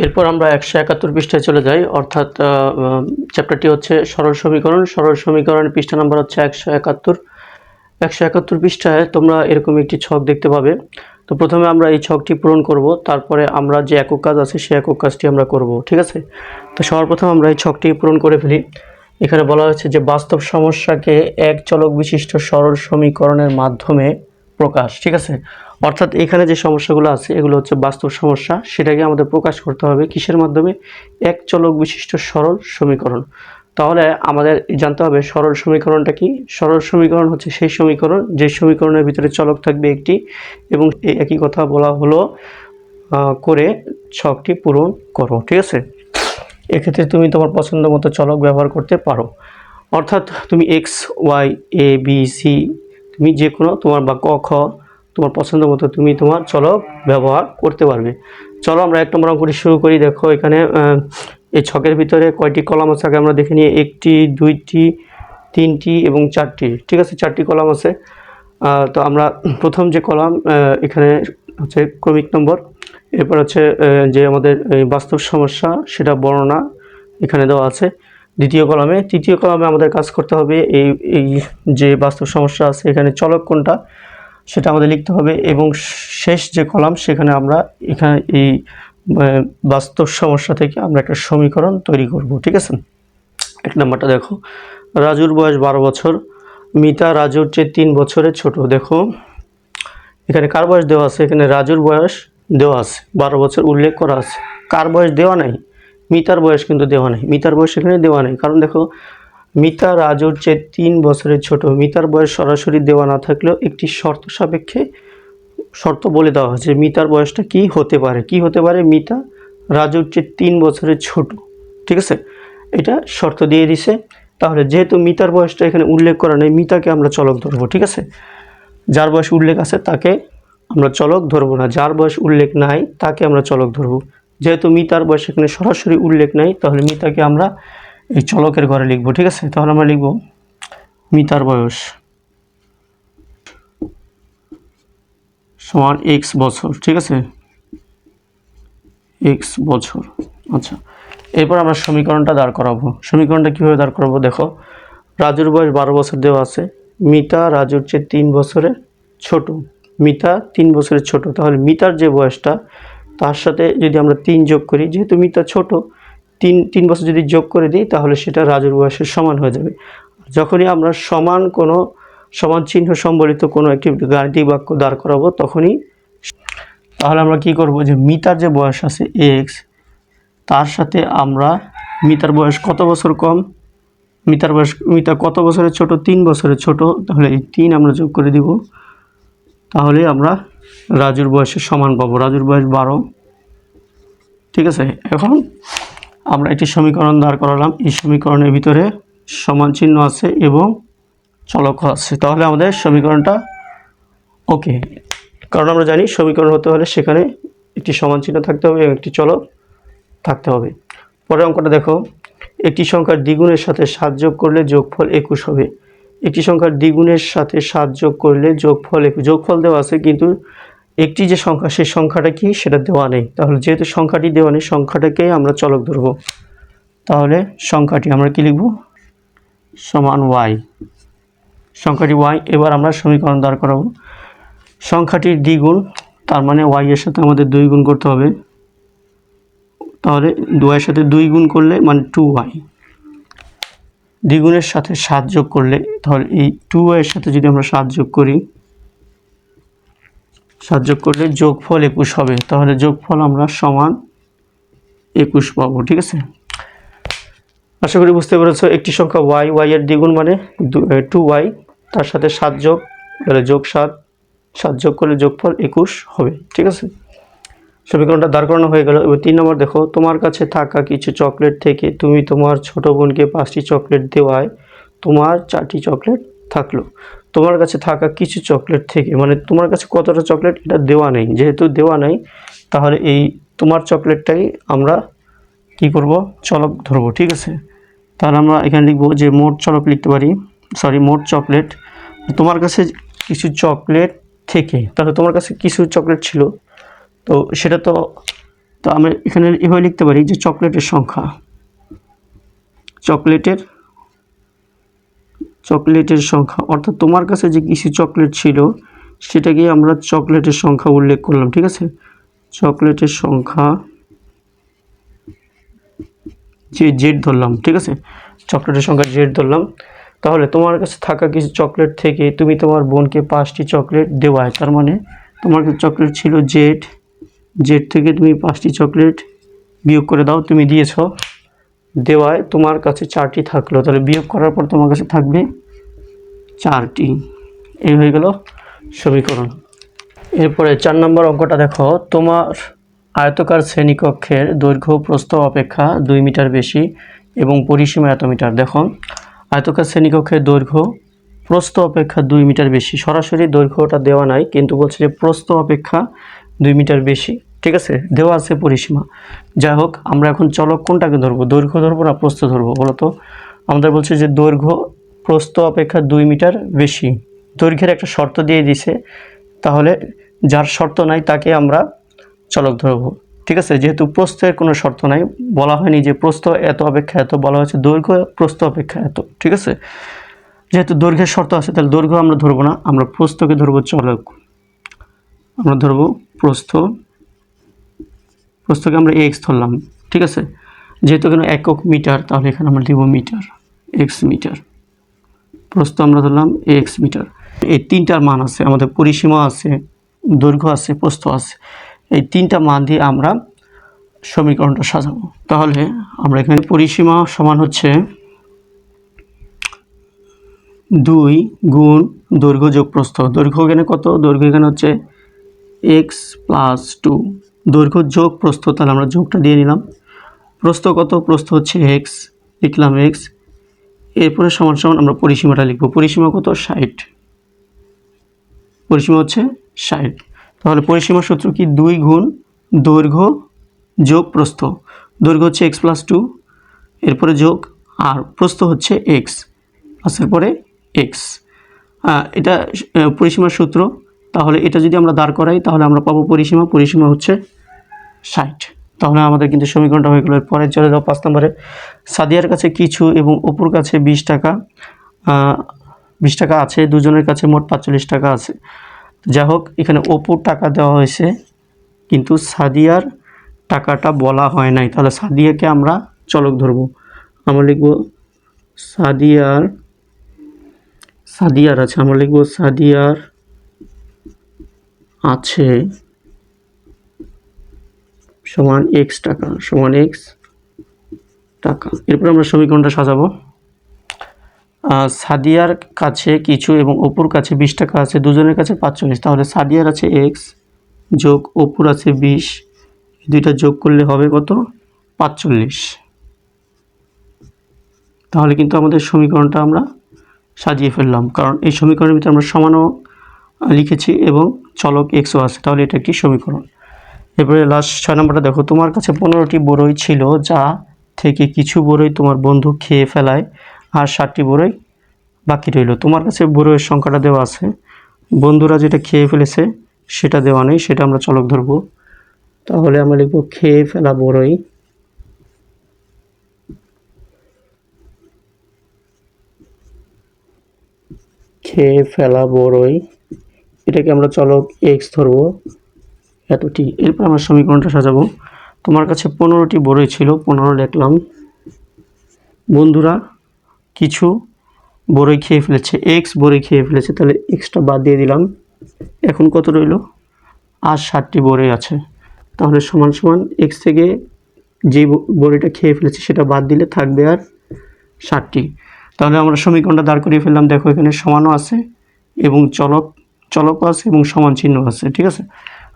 এরপর আমরা একশো একাত্তর পৃষ্ঠায় চলে যাই। অর্থাৎ চ্যাপ্টারটি হচ্ছে সরল সমীকরণ। সরল সমীকরণের পৃষ্ঠা নাম্বার হচ্ছে একশো একাত্তর। একশো একাত্তর পৃষ্ঠায় তোমরা এরকম একটি ছক দেখতে পাবে। তো প্রথমে আমরা এই ছকটি পূরণ করব। তারপরে আমরা যে একক কাজ আছে, সেই একক কাজটি আমরা করব। ঠিক আছে? তো সবার প্রথম আমরা এই ছকটি পূরণ করে ফেলি। এখানে বলা হয়েছে যে বাস্তব সমস্যাকে এক চলক বিশিষ্ট সরল সমীকরণের মাধ্যমে প্রকাশ। ঠিক আছে? অর্থাৎ এখানে যে সমস্যাগুলো আছে, এগুলো হচ্ছে বাস্তব সমস্যা। সেটাকে আমাদের প্রকাশ করতে হবে কিসের মাধ্যমে? এক চলক বিশিষ্ট সরল সমীকরণ। তাহলে আমাদের জানতে হবে সরল সমীকরণটা কি? সরল সমীকরণ হচ্ছে সেই সমীকরণ, যে সমীকরণের ভিতরে চলক থাকবে একটি এবং একই কথা বলা হলো করে ছকটি পূরণ করো, ঠিক আছে? এক্ষেত্রে তুমি তোমার পছন্দ মতো চলক ব্যবহার করতে পারো। অর্থাৎ তুমি X Y A B C তুমি যে কোনো তোমার বা ক, খ তোমার পছন্দ মতো তুমি তোমার চলক ব্যবহার করতে পারবে। চলো, আমরা এক নম্বর অঙ্কটি শুরু করি। দেখো, এখানে এই ছকের ভিতরে কয়টি কলাম আছে? আগে আমরা দেখে নিই, একটি, দুইটি, তিনটি এবং চারটি। ঠিক আছে, চারটি কলাম আছে। তো আমরা প্রথম যে কলাম এখানে হচ্ছে ক্রমিক নম্বর। এরপর হচ্ছে যে আমাদের বাস্তব সমস্যা, সেটা বর্ণনা এখানে দেওয়া আছে। দ্বিতীয় কলামে, তৃতীয় কলামে আমাদের কাজ করতে হবে এই এই যে বাস্তব সমস্যা আছে, এখানে চলক কোনটা? সেটা আমাদের লিখতে হবে এবং শেষ যে কলাম, সেখানে আমরা এখানে এই বাস্তব সমস্যা থেকে আমরা একটা সমীকরণ তৈরি করব, ঠিক আছে? এক নম্বরটা দেখো, রাজুর বয়স বারো বছর, মিতা রাজুর চেয়ে তিন বছরের ছোট, দেখো। এখানে কার বয়স দেওয়া আছে? এখানে রাজুর বয়স দেওয়া আছে, বারো বছর উল্লেখ করা আছে। কার বয়স দেওয়া নাই? মিতার বয়স কিন্তু দেওয়া নেই। মিতার বয়স এখানে দেওয়া নেই। কারণ দেখো মিতা রাজুর চেয়ে তিন বছরের ছোট, মিতার বয়স সরাসরি দেওয়া না থাকলেও একটি শর্ত সাপেক্ষে শর্ত বলে দেওয়া হয়েছে। মিতার বয়সটা কি হতে পারে? কি হতে পারে? মিতা রাজুর চেয়ে তিন বছরের ছোট, ঠিক আছে? এটা শর্ত দিয়ে দিছে। তাহলে যেহেতু মিতার বয়সটা এখানে উল্লেখ করা নেই, মিতাকে আমরা চলক ধরবো, ঠিক আছে? যার বয়স উল্লেখ আছে তাকে আমরা চলক ধরবো না। যার বয়স উল্লেখ নাই তাকে আমরা চলক ধরবো। যেহেতু মিতার বয়স এখানে সরাসরি উল্লেখ নাই, তাহলে মিতাকে আমরা এই চলকের ঘরে লিখব, ঠিক আছে? তাহলে আমরা লিখব মিতার বয়স সমান এক্স বছর, ঠিক আছে? এক্স বছর আচ্ছা। এরপর আমরা সমীকরণটা দাঁড় করাবো। সমীকরণটা কীভাবে দাঁড় করাবো? দেখো, রাজুর বয়স বারো বছর দেওয়া আছে মিতা রাজুর চেয়ে তিন বছরের ছোট মিতা তিন বছরের ছোট। তাহলে মিতার যে বয়সটা, তার সাথে যদি আমরা তিন যোগ করি, যেহেতু মিতা ছোট তিন তিন বছর যদি যোগ করে দিই, তাহলে সেটা রাজুর বয়সের সমান হয়ে যাবে। যখনই আমরা সমান কোনো, সমান চিহ্ন সম্বলিত কোনো একটি গাণিতিক বাক্য দাঁড় করাবো, তখনই তাহলে আমরা কি করব যে মিতার যে বয়স আছে এক্স তার সাথে আমরা মিতার বয়স কত বছর কম মিতার বয়স মিতা কত বছরের ছোট, তিন বছরের ছোট, তাহলে এই তিন আমরা যোগ করে দিব। তাহলে আমরা রাজুর বয়সের সমান পাবো। রাজুর বয়স বারো। ঠিক আছে? এখন আমরা একটি সমীকরণ দাঁড় করালাম। এই সমীকরণের ভিতরে সমান চিহ্ন আছে এবং চলক আছে। তাহলে আমাদের সমীকরণটা ওকে কারণ আমরা জানি সমীকরণ হতে হলে সেখানে একটি সমান চিহ্ন থাকতে হবে এবং একটি চলক থাকতে হবে। পরের অঙ্কটা দেখো। একটি সংখ্যার দ্বিগুণের সাথে সাত যোগ করলে যোগফল একুশ হবে। একটি সংখ্যার দ্বিগুণের সাথে সাত যোগ করলে যোগফল একুশ। যোগফল দেওয়া আছে কিন্তু একটি যে সংখ্যা, সেই সংখ্যাটা কি? সেটা দেওয়া নেই। তাহলে যেহেতু সংখ্যাটি দেওয়া নেই, সংখ্যাটাকে আমরা চলক ধরব। তাহলে সংখ্যাটি আমরা কি লিখব? সমান ওয়াই সংখ্যাটি ওয়াই এবার আমরা সমীকরণ দাঁড় করাবো। সংখ্যাটির দ্বিগুণ, তার মানে ওয়াই এর সাথে আমাদের দুই গুণ করতে হবে। তাহলে দুয়ের সাথে দুই গুণ করলে মানে টু ওয়াই দ্বিগুণের সাথে সাত যোগ করলে, তাহলে এই টু এর সাথে যদি আমরা সাত যোগ করি সাত যোগ করলে যোগফল একুশ হবে। তাহলে যোগফল আমরা সমান একুশ পাবো, ঠিক আছে? আশা করি বুঝতে পেরেছ, একটি সংখ্যা ওয়াই ওয়াই এর দ্বিগুণ মানে টু ওয়াই তার সাথে সাত যোগ, তাহলে যোগ সাত সাত যোগ করলে যোগফল একুশ হবে, ঠিক আছে? সমীকরণটা দাঁড় করানো হয়ে গেল। এবার তিন নম্বর দেখো, তোমার কাছে থাকা কিছু চকলেট থেকে তুমি তোমার ছোট বোনকে পাঁচটি চকলেট দেওয়ায় তোমার চারটি চকলেট থাকল। তোমার কাছে থাকা কিছু চকলেট থেকে মানে তোমার কাছে কতটা চকলেট এটা দেওয়া নেই। যেহেতু দেওয়া নেই, তাহলে এই তোমার চকলেটটাই আমরা কি করব? চলক ধরবো, ঠিক আছে? তাহলে আমরা এখানে লিখব যে মোট চলক লিখতে পারি সরি মোট চকলেট তোমার কাছে কিছু চকলেট থেকে, তাহলে তোমার কাছে কিছু চকলেট ছিল, তো সেটা তো তো আমরা এখানে এভাবে লিখতে পারি যে চকলেটের সংখ্যা চকলেটের চকলেটের সংখ্যা, অর্থাৎ তোমার কাছে যে কিছু চকলেট ছিল সেটাকে আমরা চকলেটের সংখ্যা উল্লেখ করলাম, ঠিক আছে? চকলেটের সংখ্যা যে জেড ধরলাম, ঠিক আছে? চকলেটের সংখ্যা জেড ধরলাম। তাহলে তোমার কাছে থাকা কিছু চকলেট থেকে তুমি তোমার বোনকে পাঁচটি চকলেট দেওয়ায়, তার মানে তোমার কাছে চকলেট ছিল জেড জেড থেকে তুমি পাঁচটি চকলেট বিয়োগ করে দাও, তুমি দিয়েছ দেওয়ায় তোমার কাছে চারটি থাকল। তাহলে বিয়োগ করার পর তোমার কাছে থাকবে চারটি। এই হয়ে গেল সমীকরণ। এরপরে চার নম্বর অঙ্কটা দেখো। তোমার আয়তকার শ্রেণীকক্ষের দৈর্ঘ্য, প্রস্থ, অপেক্ষা দুই মিটার বেশি এবং পরিসীমা এত মিটার। দেখো, আয়তকার শ্রেণীকক্ষের দৈর্ঘ্য, প্রস্থ, অপেক্ষা দুই মিটার বেশি। সরাসরি দৈর্ঘ্যটা দেওয়া নাই, কিন্তু বলছে যে প্রস্থ, অপেক্ষা দুই মিটার বেশি। ঠিক আছে? দেওয়া আছে পরিসীমা। যাই হোক, আমরা এখন চলক কোনটাকে ধরবো? দৈর্ঘ্য ধরবো না প্রস্থ ধরবো, বলো তো? আমাদের বলছে যে দৈর্ঘ্য প্রস্থ অপেক্ষা দুই মিটার বেশি। দৈর্ঘ্যের একটা শর্ত দিয়ে দিছে। তাহলে যার শর্ত নাই, তাকে আমরা চলক ধরবো। ঠিক আছে? যেহেতু প্রস্থের কোনো শর্ত নাই, বলা হয়নি যে প্রস্থ এত অপেক্ষা এত, বলা হয়েছে দৈর্ঘ্য প্রস্থ অপেক্ষা এত। ঠিক আছে? যেহেতু দৈর্ঘ্যের শর্ত আছে, তাহলে দৈর্ঘ্য আমরা ধরবো না, আমরা প্রস্থকে ধরবো চলক। আমরা ধরবো প্রস্থ প্রস্থকে আমরা এক্স ধরলাম, ঠিক আছে? যেহেতু এখানে একক মিটার, তাহলে এখানে আমরা দিব মিটার এক্স মিটার। প্রস্থ আমরা ধরলাম এক্স মিটার। এই তিনটার মান আছে, আমাদের পরিসীমা আছে, দৈর্ঘ্য আছে, প্রস্থ আছে। এই তিনটা মান দিয়ে আমরা সমীকরণটা সাজাবো। তাহলে আমরা এখানে পরিসীমা সমান হচ্ছে দুই গুণ দৈর্ঘ্য যোগ প্রস্থ দৈর্ঘ্য এখানে কত? দৈর্ঘ্য এখানে হচ্ছে এক্স প্লাস টু দৈর্ঘ্য যোগ প্রস্থ, তাহলে আমরা যোগটা দিয়ে নিলাম। প্রস্থ কত? প্রস্থ হচ্ছে এক্স লিখলাম এক্স এরপরে সমান সমান আমরা পরিসীমাটা লিখব। পরিসীমা কত? ষাট। পরিসীমা হচ্ছে ষাট। তাহলে পরিসীমা সূত্র কি? দুই গুণ দৈর্ঘ্য যোগ প্রস্থ। দৈর্ঘ্য হচ্ছে এক্স প্লাস টু এরপরে যোগ আর প্রস্থ হচ্ছে এক্স প্লাসের পরে এক্স এটা পরিসীমার সূত্র। তাহলে এটা যদি আমরা দাঁড় করাই, তাহলে আমরা পাবো পরিসীমা। পরিসীমা হচ্ছে ষাট। তাহলে আমাদের কিন্তু সমীকরণটা হয়ে গেল। পরে চলে যাও পাঁচ নম্বরে। সাদিয়ার কাছে কিছু এবং অপুর কাছে বিশ টাকা। বিশ টাকা আছে, দুজনের কাছে মোট পাঁচচল্লিশ টাকা আছে। যাই হোক, এখানে অপুর টাকা দেওয়া হয়েছে, কিন্তু সাদিয়ার টাকাটা বলা হয় নাই। তাহলে সাদিয়াকে আমরা চলক ধরবো। আমরা লিখব সাদিয়ার সাদিয়ার আছে। আমরা লিখব সাদিয়ার আছে। সমান এক্স টাকা, সমান এক্স টাকা। এরপর আমরা সমীকরণটা সাজাবো। সাদিয়ার কাছে কিছু এবং অপুর কাছে বিশ টাকা আছে, দুজনের কাছে পাঁচচল্লিশ। তাহলে সাদিয়ার আছে এক্স যোগ অপুর আছে বিশ। দুইটা যোগ করলে হবে কত? পাঁচচল্লিশ। তাহলে কিন্তু আমাদের সমীকরণটা আমরা সাজিয়ে ফেললাম। কারণ এই সমীকরণের ভিতরে আমরা সমানও লিখেছি এবং চলক এক্সও আছে। তাহলে এটা একটি সমীকরণ। এরপরে লাস্ট ছয় নম্বরটা দেখো, তোমার কাছে পনেরোটি বড়ই ছিল, যা থেকে কিছু বড়ই তোমার বন্ধু খেয়ে ফেলায় আর ষাটটি বড়ই বাকি রইল। তোমার কাছে বড়ইয়ের সংখ্যাটা দেওয়া আছে। বন্ধুরা যেটা খেয়ে ফেলেছে, সেটা দেওয়া নেই, সেটা আমরা চলক ধরবো। তাহলে আমরা লিখব খেয়ে ফেলা বড়ই। খেয়ে ফেলা বড়ই। এটাকে আমরা চলক এক্স ধরবো। এতটি। এরপর আমরা সমীকরণটা সাজাবো। তোমার কাছে পনেরোটি বড়ই ছিল, পনেরো লিখলাম বন্ধুরা, কিছু বড়ই খেয়ে ফেলেছে। এক্স বড়ই খেয়ে ফেলেছে, তাহলে এক্সটা বাদ দিয়ে দিলাম। এখন কত রইল? আর ষাটটি বড়ই আছে। তাহলে সমান সমান এক্স থেকে যে বড়িটা খেয়ে ফেলেছে, সেটা বাদ দিলে থাকবে আর ষাটটি। তাহলে আমরা সমীকরণটা দাঁড় করিয়ে ফেললাম। দেখো এখানে সমানও আছে এবং চলক, চলকও আছে এবং সমান চিহ্ন আছে, ঠিক আছে?